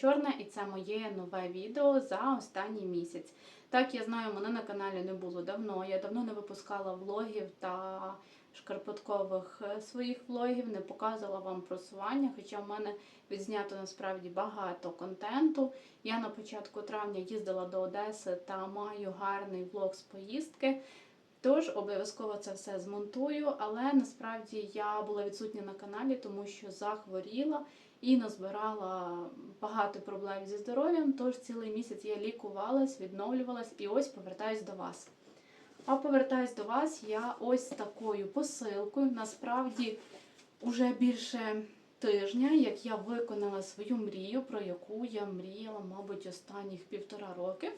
Чорна і це моє нове відео за останній місяць. Так, я знаю, мене на каналі не було давно. Я давно не випускала влогів та шкарпеткових е, своїх влогів, не показувала вам просування, хоча в мене відзнято насправді багато контенту. Я на початку травня їздила до Одеси та маю гарний влог з поїздки. Тож обов'язково це все змонтую, але насправді я була відсутня на каналі, тому що захворіла і назбирала багато проблем зі здоров'ям. Тож цілий місяць я лікувалась, відновлювалась і ось повертаюсь до вас. А повертаюсь до вас я ось такою посилкою. Насправді уже більше тижня, як я виконала свою мрію, про яку я мріяла, мабуть, останніх півтора роки.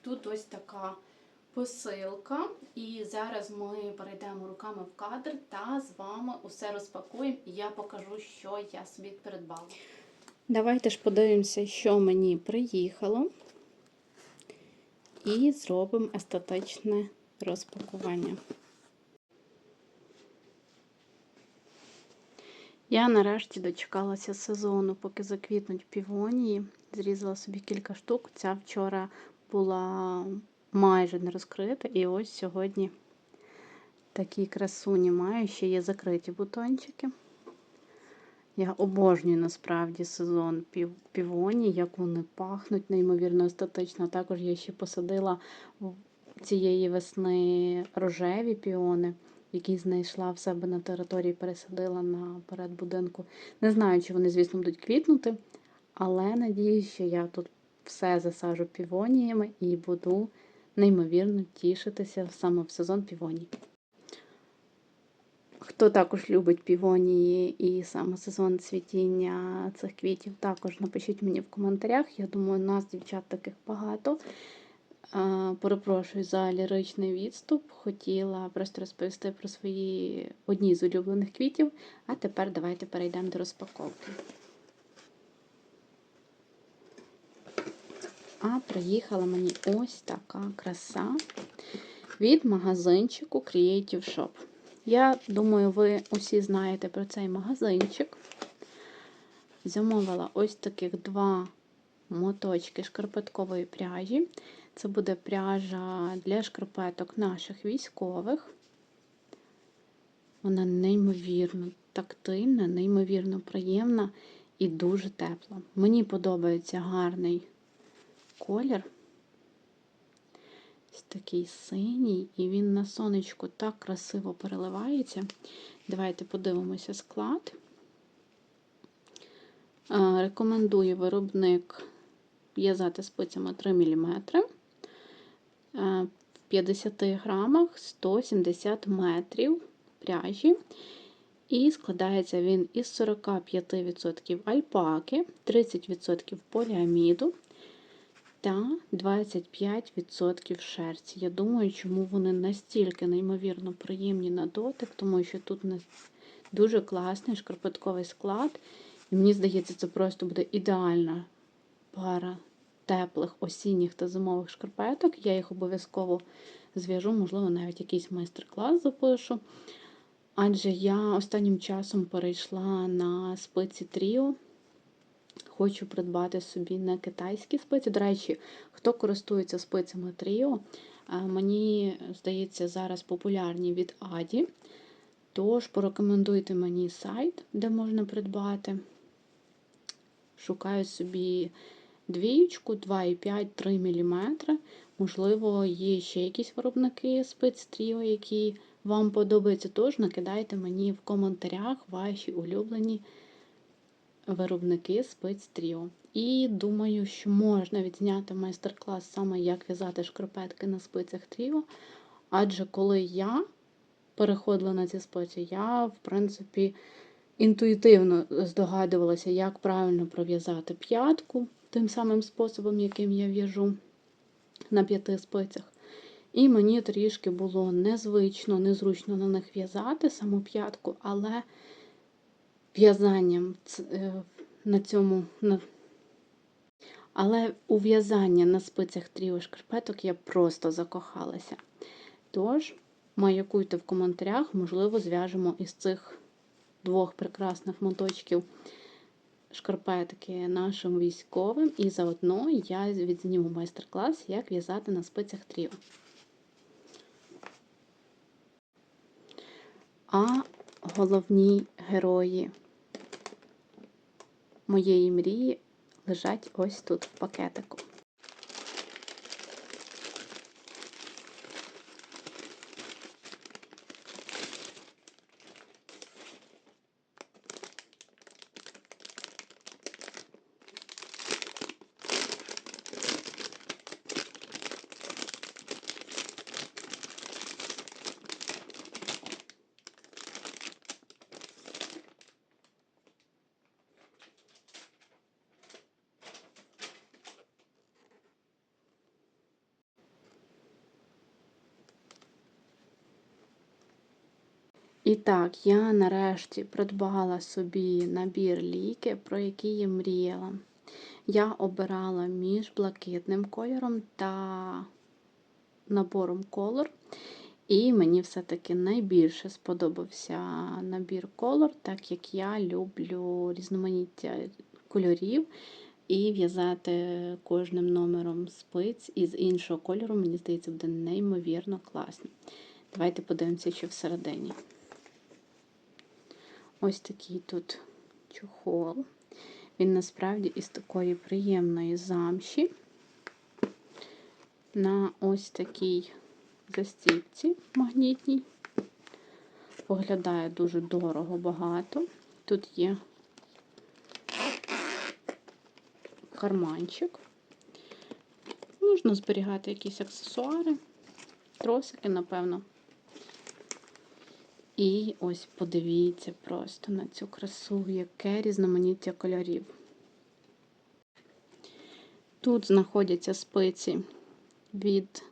Тут ось така посилка. І зараз ми перейдемо руками в кадр та з вами усе розпакуємо і я покажу, що я собі придбала. Давайте ж подивимося, що мені приїхало. І зробимо естетичне розпакування. Я нарешті дочекалася сезону, поки заквітнуть півонії. Зрізала собі кілька штук. Ця вчора була майже не розкрита. І ось сьогодні такі красуні маю, ще є закриті бутончики. Я обожнюю насправді сезон пів, півоні, як вони пахнуть, неймовірно естетично. Також я ще посадила цієї весни рожеві піони, які знайшла в себе на території, пересадила на перед будинку. Не знаю, чи вони, звісно, будуть квітнути, але надіюсь, що я тут все засажу півоніями і буду неймовірно тішитися саме в сезон півоній. Хто також любить півонії і саме сезон цвітіння цих квітів, також напишіть мені в коментарях. Я думаю, у нас, дівчат, таких багато. Перепрошую за ліричний відступ. Хотіла просто розповісти про свої одні з улюблених квітів. А тепер давайте перейдемо до розпаковки. А приїхала мені ось така краса від магазинчику Creative Shop. Я думаю, ви усі знаєте про цей магазинчик. Замовила ось таких два моточки шкарпеткової пряжі. Це буде пряжа для шкарпеток наших військових. Вона неймовірно тактильна, неймовірно приємна і дуже тепла. Мені подобається гарний колір. Ось такий синій, і він на сонечку так красиво переливається. Давайте подивимося склад. Рекомендую виробник в'язати спицями 3 мм. В 50 грамах 170 метрів пряжі. І складається він із 45% альпаки, 30% поліаміду, та 25% шерсті. Я думаю, чому вони настільки неймовірно приємні на дотик, тому що тут у нас дуже класний шкарпетковий склад. І мені здається, це просто буде ідеальна пара теплих осінніх та зимових шкарпеток. Я їх обов'язково зв'яжу, можливо, навіть якийсь майстер-клас запишу. Адже я останнім часом перейшла на спиці Тріо. Хочу придбати собі не китайські спиці. До речі, хто користується спицями Тріо, мені здається, зараз популярні від Аді. Тож порекомендуйте мені сайт, де можна придбати. Шукаю собі двіючку 2,5-3 мм. Можливо, є ще якісь виробники спиць Тріо, які вам подобаються. Тож накидайте мені в коментарях ваші улюблені виробники спиць Тріо. І думаю, що можна відзняти майстер-клас саме як в'язати шкарпетки на спицях Тріо. Адже коли я переходила на ці спиці, я, в принципі, інтуїтивно здогадувалася, як правильно пров'язати п'ятку тим самим способом, яким я в'яжу на п'яти спицях. І мені трішки було незвично, незручно на них в'язати саму п'ятку, але в'язанням е, на цьому. Але у в'язання на спицях тріо шкарпеток я просто закохалася. Тож, маякуйте в коментарях, можливо, зв'яжемо із цих двох прекрасних моточків шкарпетки нашим військовим, і заодно я відзніму майстер-клас, як в'язати на спицях тріо. А головні герої моєї мрії лежать ось тут в пакетику. І так, я нарешті придбала собі набір ліки, про який я мріяла. Я обирала між блакитним кольором та набором колор. І мені все-таки найбільше сподобався набір колор, так як я люблю різноманіття кольорів. І в'язати кожним номером спиць із іншого кольору, мені здається, буде неймовірно класно. Давайте подивимося, що всередині. Ось такий тут чохол. Він насправді із такої приємної замші. На ось такій застіпці магнітній. Поглядає дуже дорого багато. Тут є карманчик. Можна зберігати якісь аксесуари, тросики, напевно. І ось подивіться просто на цю красу, яке різноманіття кольорів. Тут знаходяться спиці від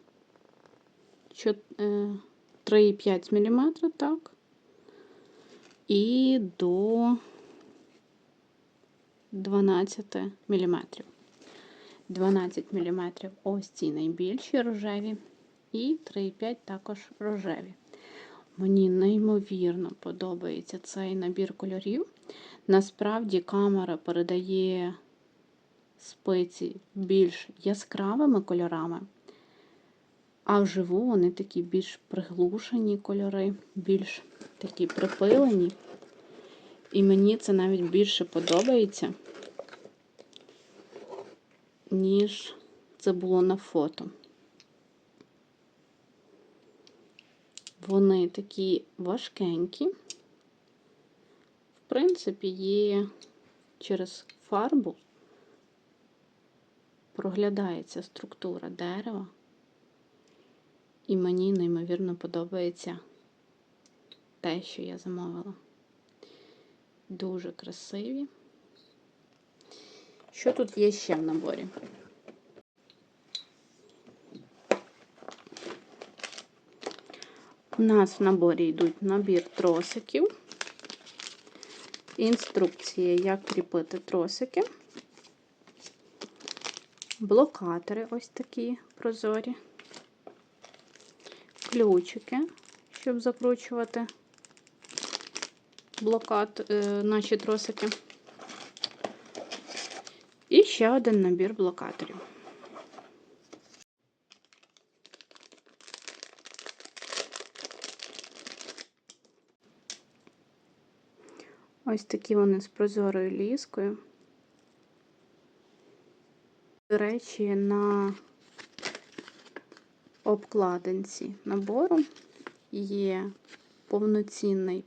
3,5 мм, так, і до 12 мм. 12 мм ось ці найбільші рожеві, і 3,5 також рожеві. Мені неймовірно подобається цей набір кольорів. Насправді камера передає спиці більш яскравими кольорами, а вживу вони такі більш приглушені кольори, більш такі припилені. І мені це навіть більше подобається, ніж це було на фото. Вони такі важкенькі. В принципі, є через фарбу проглядається структура дерева, і мені неймовірно подобається те, що я замовила. Дуже красиві. Що тут є ще в наборі? У нас в наборі йдуть набір тросиків, інструкція, як кріпити тросики, блокатори ось такі прозорі, ключики, щоб закручувати блокат, е, наші тросики. І ще один набір блокаторів. Ось такі вони з прозорою ліскою. До речі, на обкладинці набору є повноцінний,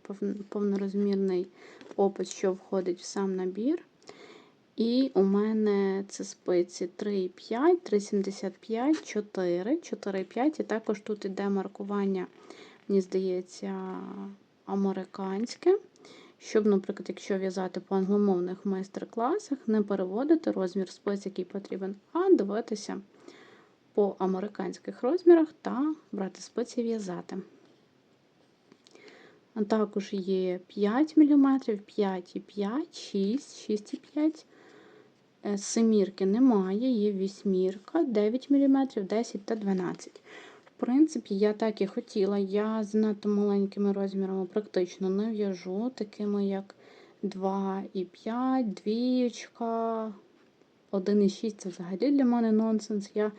повнорозмірний опис, що входить в сам набір. І у мене це спиці 3,5, 3,75, 4, 4,5. І також тут іде маркування, мені здається, американське. Щоб, наприклад, якщо в'язати по англомовних майстер-класах, не переводити розмір спиць, який потрібен, а дивитися по американських розмірах та брати спиці в'язати. Також є 5 мм, 5,5, 6, 6,5. Семірки немає, є вісьмірка, 9 мм, 10 та 12 в принципі, я так і хотіла. Я з надто маленькими розмірами практично не в'яжу, такими як 2,5, двієчка, 1,6 це взагалі для мене нонсенс. Я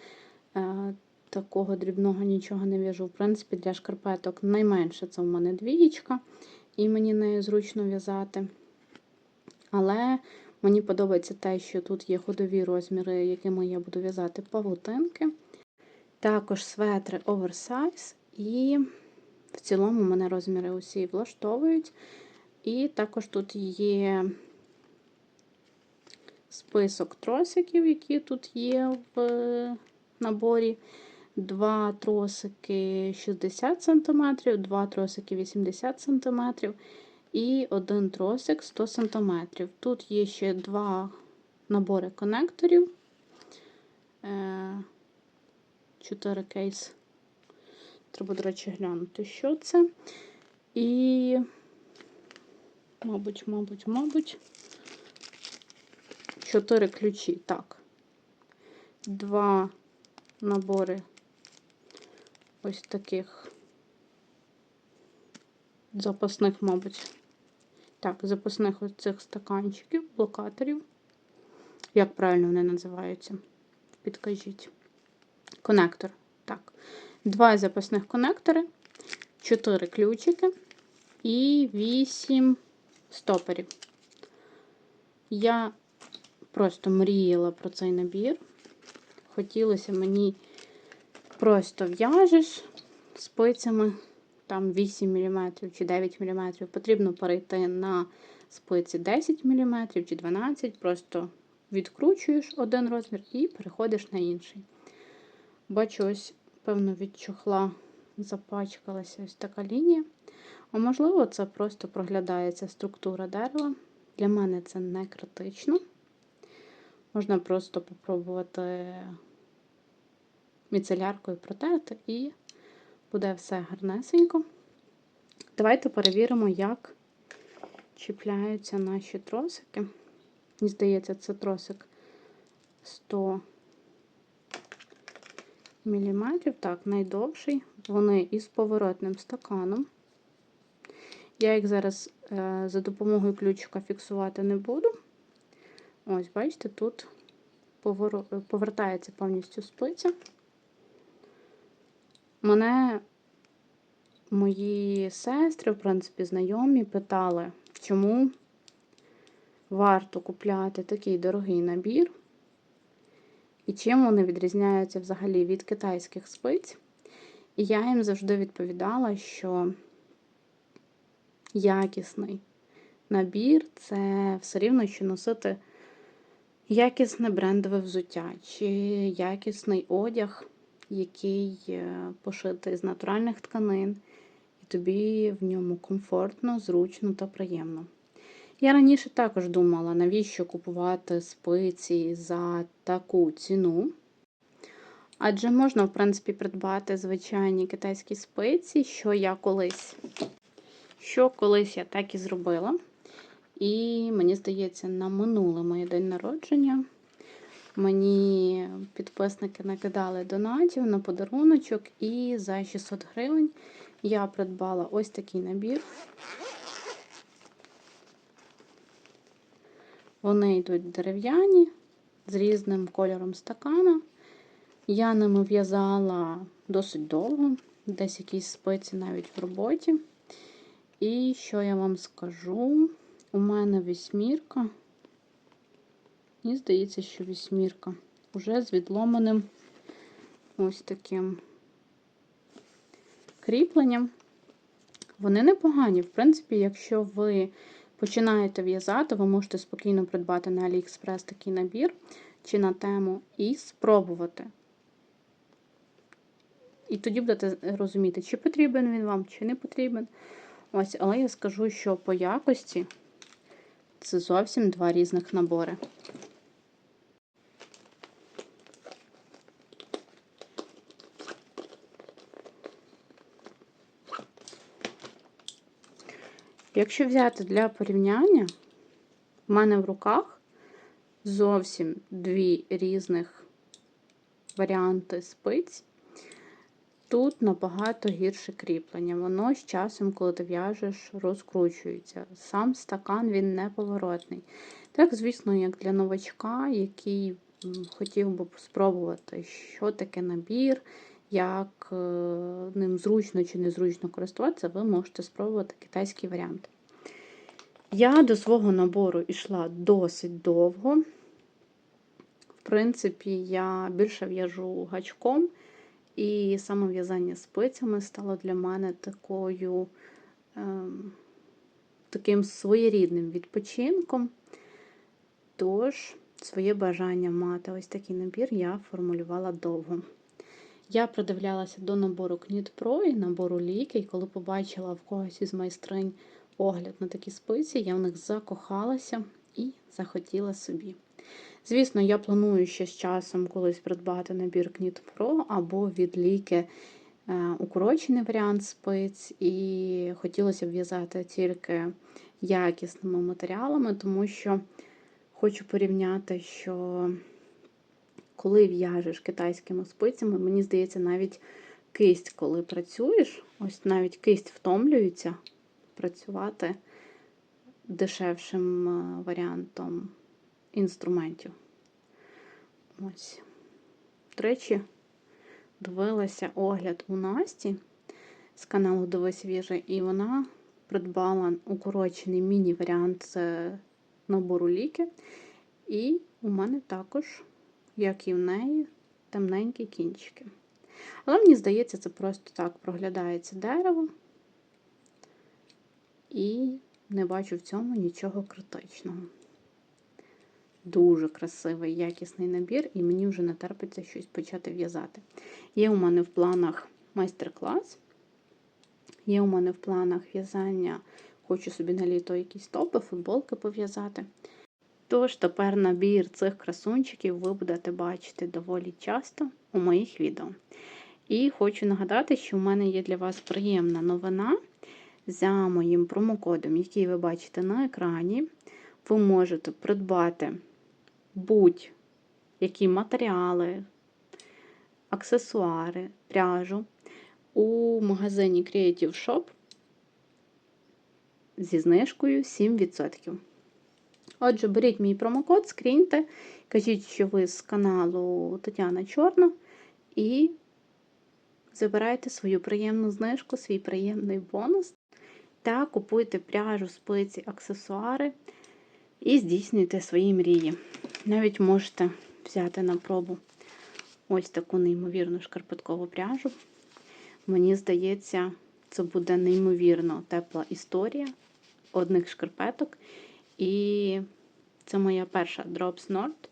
е, такого дрібного нічого не в'яжу. В принципі, для шкарпеток найменше це в мене двієчка, і мені нею зручно в'язати. Але мені подобається те, що тут є ходові розміри, якими я буду в'язати павутинки. Також светри оверсайз, і в цілому мене розміри усі влаштовують. І також тут є список тросиків, які тут є в наборі. Два тросики 60 см, два тросики 80 см і один тросик 100 см. Тут є ще два набори конекторів, 4 кейс. Треба, до речі, глянути, що це. І, мабуть, мабуть, мабуть, 4 ключі. Так. Два набори ось таких запасних, мабуть. Так, запасних ось цих стаканчиків, блокаторів. Як правильно вони називаються? Підкажіть. Конектор. Так. Два запасних конектори, 4 ключики і 8 стоперів. Я просто мріяла про цей набір. Хотілося мені просто в'яжеш спицями там 8 мм чи 9 мм. Потрібно перейти на спиці 10 мм чи 12 Просто відкручуєш один розмір і переходиш на інший. Бачу, ось, певно, від чохла запачкалася ось така лінія. А можливо, це просто проглядається структура дерева. Для мене це не критично. Можна просто попробувати міцеляркою протерти і буде все гарнесенько. Давайте перевіримо, як чіпляються наші тросики. Мені здається, це тросик 100 мм. Так, найдовший. Вони із поворотним стаканом. Я їх зараз е, за допомогою ключика фіксувати не буду. Ось, бачите, тут повертається повністю спиця. Мене мої сестри, в принципі, знайомі, питали, чому варто купляти такий дорогий набір, і чим вони відрізняються взагалі від китайських спиць. І я їм завжди відповідала, що якісний набір це все рівно, що носити якісне брендове взуття, чи якісний одяг, який е, пошитий з натуральних тканин, і тобі в ньому комфортно, зручно та приємно. Я раніше також думала, навіщо купувати спиці за таку ціну. Адже можна, в принципі, придбати звичайні китайські спиці, що я колись, що колись я так і зробила. І мені здається, на минуле моє день народження мені підписники накидали донатів на подаруночок, і за 600 гривень я придбала ось такий набір. Вони йдуть дерев'яні з різним кольором стакана. Я ними в'язала досить довго, десь якісь спиці навіть в роботі. І що я вам скажу? У мене вісьмірка. Мені здається, що вісьмірка. Уже з відломаним ось таким кріпленням. Вони непогані. В принципі, якщо ви починаєте в'язати, ви можете спокійно придбати на AliExpress такий набір чи на тему і спробувати. І тоді будете розуміти, чи потрібен він вам, чи не потрібен. Ось, але я скажу, що по якості це зовсім два різних набори. Якщо взяти для порівняння, в мене в руках зовсім дві різних варіанти спиць. Тут набагато гірше кріплення. Воно з часом, коли ти в'яжеш, розкручується. Сам стакан він неповоротний. Так, звісно, як для новачка, який хотів би спробувати, що таке набір, як е, ним зручно чи незручно користуватися, ви можете спробувати китайський варіант. Я до свого набору йшла досить довго. В принципі, я більше в'яжу гачком, і саме в'язання спицями стало для мене такою, ем, таким своєрідним відпочинком. Тож, своє бажання мати ось такий набір я формулювала довго. Я придивлялася до набору Knit Pro і набору ліки, і коли побачила в когось із майстринь огляд на такі спиці, я в них закохалася і захотіла собі. Звісно, я планую ще з часом колись придбати набір Knit Pro або від ліки е, укорочений варіант спиць, і хотілося б в'язати тільки якісними матеріалами, тому що хочу порівняти, що коли в'яжеш китайськими спицями, мені здається, навіть кисть, коли працюєш, ось навіть кисть втомлюється працювати дешевшим е, варіантом інструментів. Ось. До речі, дивилася огляд у Насті з каналу Дивись Віжа, і вона придбала укорочений міні-варіант набору ліки. І у мене також, як і в неї, темненькі кінчики. Але мені здається, це просто так проглядається дерево, і не бачу в цьому нічого критичного. Дуже красивий, якісний набір, і мені вже не терпиться щось почати в'язати. Є у мене в планах майстер-клас, є у мене в планах в'язання, хочу собі на літо якісь топи, футболки пов'язати. Тож тепер набір цих красунчиків ви будете бачити доволі часто у моїх відео. І хочу нагадати, що в мене є для вас приємна новина. За моїм промокодом, який ви бачите на екрані, ви можете придбати будь-які матеріали, аксесуари, пряжу у магазині Creative Shop зі знижкою 7%. Отже, беріть мій промокод, скріньте, кажіть, що ви з каналу Тетяна Чорна, і забирайте свою приємну знижку, свій приємний бонус. Та купуйте пряжу, спиці, аксесуари і здійснюйте свої мрії. Навіть можете взяти на пробу ось таку неймовірну шкарпеткову пряжу. Мені здається, це буде неймовірно тепла історія одних шкарпеток. І це моя перша Drops Nord.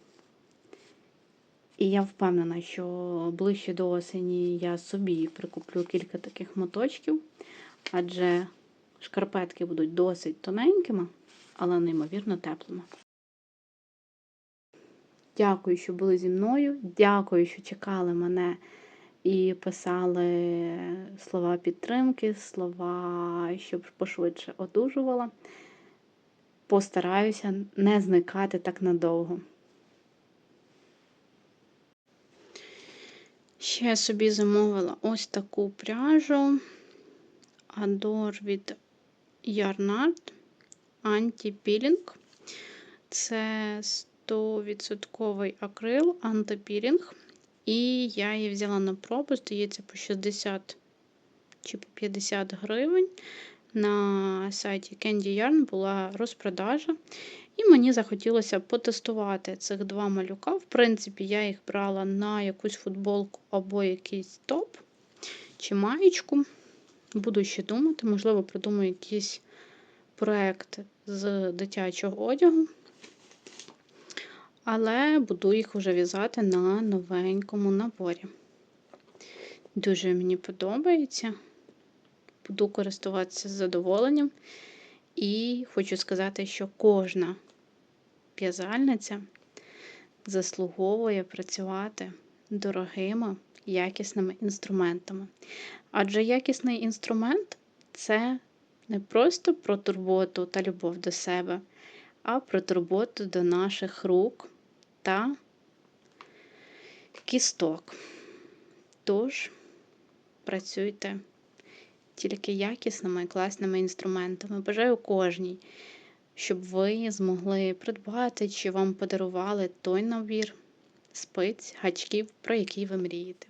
І я впевнена, що ближче до осені я собі прикуплю кілька таких моточків, адже шкарпетки будуть досить тоненькими, але неймовірно теплими. Дякую, що були зі мною. Дякую, що чекали мене і писали слова підтримки, слова, щоб пошвидше одужувала постараюся не зникати так надовго. Ще собі замовила ось таку пряжу Adore від Yarnart Anti-Peeling. Це 100% акрил, антипілінг. І я її взяла на пробу, здається, по 60 чи по 50 гривень на сайті Candy Yarn була розпродажа. І мені захотілося потестувати цих два малюка. В принципі, я їх брала на якусь футболку або якийсь топ чи маєчку. Буду ще думати, можливо, придумаю якийсь проєкт з дитячого одягу. Але буду їх вже в'язати на новенькому наборі. Дуже мені подобається буду користуватися з задоволенням. І хочу сказати, що кожна в'язальниця заслуговує працювати дорогими, якісними інструментами. Адже якісний інструмент це не просто про турботу та любов до себе, а про турботу до наших рук та кісток. Тож, працюйте тільки якісними і класними інструментами. Бажаю кожній, щоб ви змогли придбати чи вам подарували той набір спиць, гачків, про який ви мрієте.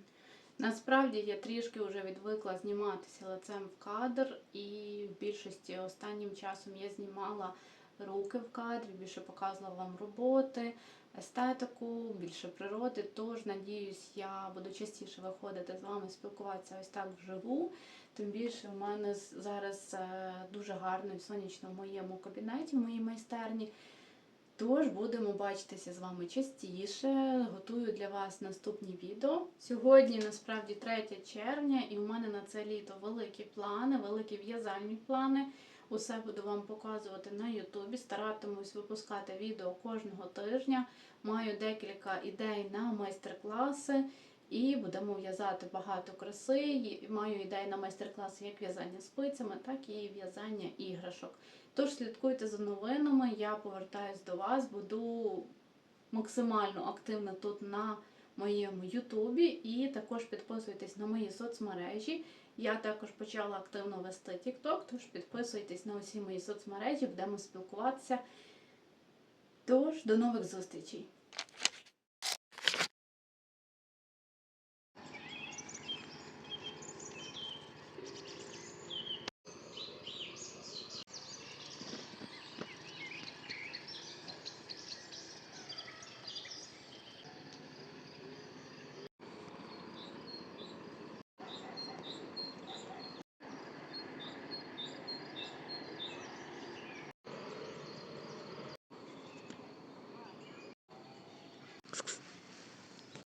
Насправді я трішки вже відвикла зніматися лицем в кадр, і в більшості останнім часом я знімала руки в кадрі, більше показувала вам роботи, естетику, більше природи. Тож, надіюсь, я буду частіше виходити з вами спілкуватися ось так вживу. Тим більше в мене зараз е, дуже гарно і сонячно в моєму кабінеті, в моїй майстерні. Тож будемо бачитися з вами частіше. Готую для вас наступні відео. Сьогодні насправді 3 червня, і у мене на це літо великі плани, великі в'язальні плани. Усе буду вам показувати на Ютубі. Старатимусь випускати відео кожного тижня. Маю декілька ідей на майстер-класи. І будемо в'язати багато краси. Маю ідеї на майстер-класи як в'язання спицями, так і в'язання іграшок. Тож слідкуйте за новинами. Я повертаюсь до вас, буду максимально активна тут на моєму Ютубі. І також підписуйтесь на мої соцмережі. Я також почала активно вести TikTok, тож підписуйтесь на усі мої соцмережі, будемо спілкуватися. Тож, до нових зустрічей!